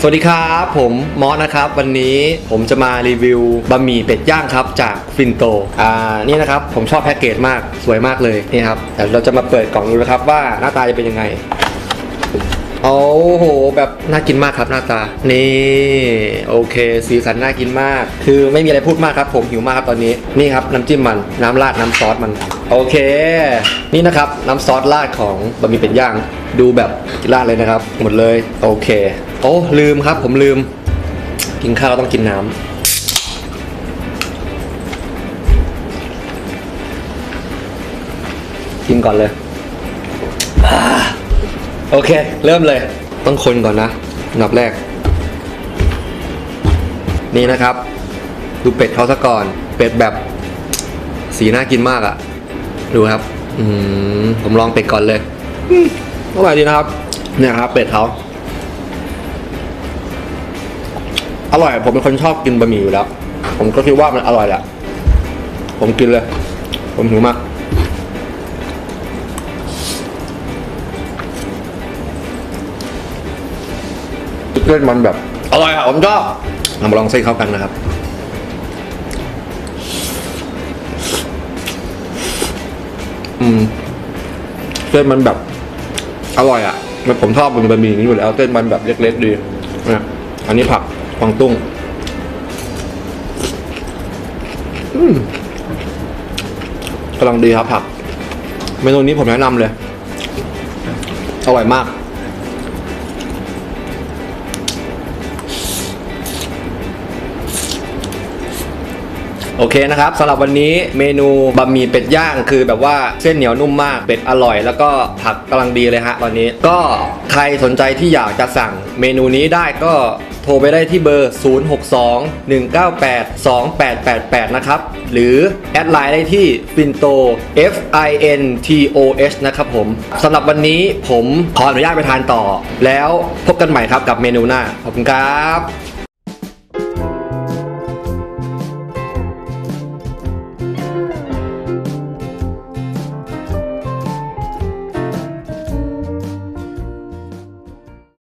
สวัสดีครับ ผมมอสนะครับ วันนี้ผมจะมารีวิวบะหมี่เป็ดย่างครับจากฟินโตอ่านี่นะครับผมชอบแพ็กเกจมากสวยมากเลยนี่ครับแต่เราจะมาเปิดกล่องดูนะครับว่าหน้าตาจะเป็นยังไง โอ้โห แบบน่ากินมากครับหน้าตา นี่โอเค สีสันน่ากินมาก คือไม่มีอะไรพูดมากครับผมหิวมากครับตอนนี้นี่ครับน้ำจิ้มมันน้ำราดน้ำซอสมัน โอเค นี่นะครับน้ำซอสราดของบะหมี่เป็ดย่าง ดูแบบราดเลยนะครับ หมดเลยโอเค โอ้ลืมครับ ผมลืม กินข้าวต้องกินน้ำกินก่อนเลย โอเค เริ่มเลย ต้องคนก่อนนะอันดับแรก นี่นะครับ ดูเป็ดเขาซะก่อน เป็ดแบบสีน่ากินมากอะ่ะ ดูครับ อืมผมลองเป็ดก่อนเลยอืมอร่อยดีนะครับ เนี่ยครับ เป็ดเขาอร่อย ผมเป็นคนชอบกินบะหมี่อยู่แล้ว ผมก็คิดว่ามันอร่อยแหละ ผมกินเลย ผมหิวมาก เส้นมันแบบอร่อยอะผมชอบเรามาลองเส้นเข้ากันนะครับอืมเส้นมันแบบ อร่อยอะมันผมชอบเป็นบะหมี่นี้อยู่แล้วเส้นมันแบบเล็กๆดีนะอันนี้ผักกวางตุ้งอืมกำลังดีครับผักเมนูนี้ผมแนะนำเลย อร่อยมาก โอเคนะครับสำหรับวันนี้เมนูบะหมี่เป็ดย่างคือแบบว่าเส้นเหนียวนุ่มมากเป็ดอร่อย แล้วก็ผักกำลังดีเลยฮะตอนนี้ ก็ใครสนใจที่อยากจะสั่งเมนูนี้ได้ก็โทรไปได้ที่เบอร์ 0621982888 นะครับ หรือแอดไลน์ได้ที่ finto f i n t o h นะครับผมสำหรับวันนี้ผมขออนุญาตไปทานต่อ แล้วพบกันใหม่ครับกับเมนูหน้า ขอบคุณครับ